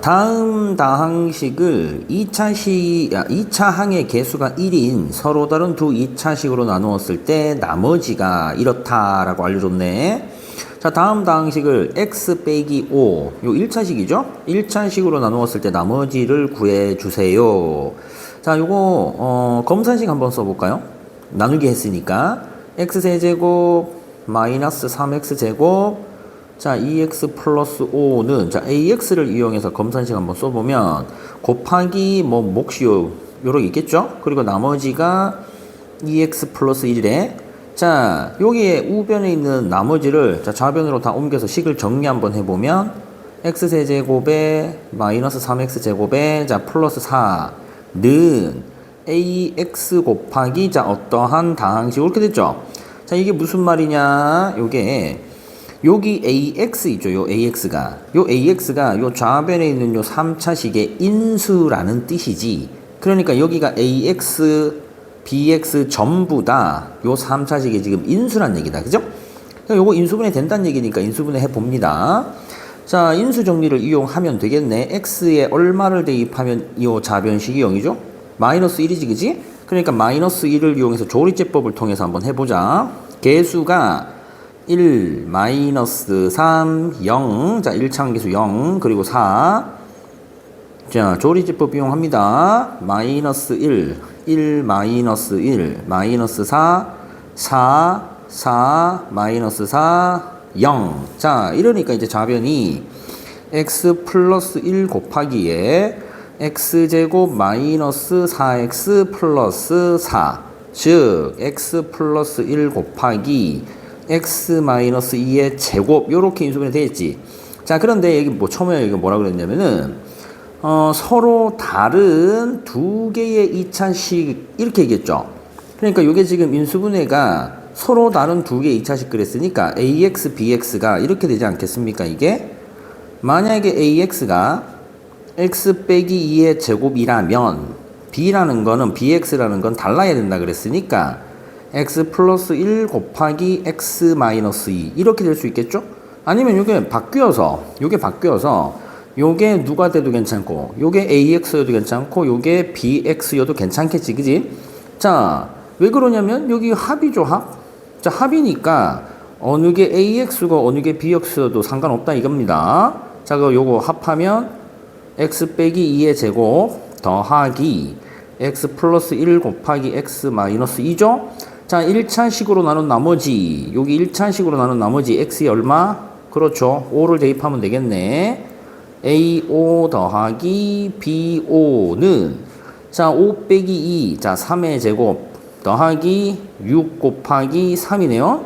다음 다항식을 2차식, 아, 2차 항의 개수가 1인 서로 다른 두 2차식으로 나누었을 때 나머지가 이렇다라고 알려줬네. 자, 다음 다항식을 x 빼기 5, 요 1차식이죠? 1차식으로 나누었을 때 나머지를 구해주세요. 자, 요거, 어, 검산식 한번 써볼까요? 나누기 했으니까. x세제곱 마이너스 3x제곱 자, 2x 플러스 5는 자, ax를 이용해서 검산식 한번 써보면 곱하기 뭐 몫이요 요렇게 있겠죠? 그리고 나머지가 2x 플러스 1이래. 자, 여기에 우변에 있는 나머지를 자, 좌변으로 다 옮겨서 식을 정리 한번 해보면 x 세제곱에 마이너스 3x 제곱에 자 플러스 4는 ax 곱하기 자 어떠한 다항식 이렇게 됐죠? 자, 이게 무슨 말이냐? 요게 여기 AX 있죠. 요 AX가. 요 AX가 요 좌변에 있는 요 3차식의 인수라는 뜻이지. 그러니까 여기가 AX, BX 전부 다 요 3차식의 지금 인수란 얘기다. 그죠? 그러니까 요거 인수분해 된다는 얘기니까 인수분해 해 봅니다. 자, 인수 정리를 이용하면 되겠네. X에 얼마를 대입하면 요 좌변식이 0이죠? 마이너스 1이지, 그지? 그러니까 마이너스 1을 이용해서 조리제법을 통해서 한번 해보자. 개수가 1, 마이너스 3, 0. 자, 1차항계수 0, 그리고 4. 자, 조리제법 이용합니다. 마이너스 1, 1, 마이너스 1, 마이너스 4, 4, 4, 마이너스 4, 0. 자, 이러니까 이제 좌변이 x 플러스 1 곱하기에 x제곱 마이너스 4x 플러스 4. 즉, x 플러스 1 곱하기 x 마이너스 2의 제곱 요렇게 인수분해 되겠지. 자, 그런데 여기 뭐 처음에 여기 뭐라 그랬냐면은 어, 서로 다른 두 개의 2차식 이렇게 얘기했죠. 그러니까 이게 지금 인수분해가 서로 다른 두 개의 2차식 그랬으니까 ax, bx가 이렇게 되지 않겠습니까? 이게 만약에 ax가 x 빼기 2의 제곱이라면 b라는 거는 bx라는 건 달라야 된다 그랬으니까 x 플러스 1 곱하기 x 마이너스 2 이렇게 될 수 있겠죠? 아니면 이게 바뀌어서 이게 바뀌어서 요게 누가 돼도 괜찮고 요게 ax여도 괜찮고 요게 bx여도 괜찮겠지 그지? 자, 왜 그러냐면 여기 합이죠 합. 자, 합이니까 어느 게 ax고 어느 게 bx여도 상관없다 이겁니다. 자, 그 요거 합하면 x 빼기 2의 제곱 더하기 x 플러스 1 곱하기 x 마이너스 2죠? 자, 1차식으로 나눈 나머지, 여기 1차식으로 나눈 나머지 x이 얼마? 그렇죠. 5를 대입하면 되겠네. a5 더하기 b5는 자, 5 빼기 2, 자, 3의 제곱 더하기 6 곱하기 3이네요.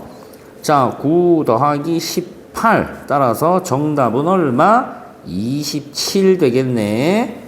자, 9 더하기 18 따라서 정답은 얼마? 27 되겠네.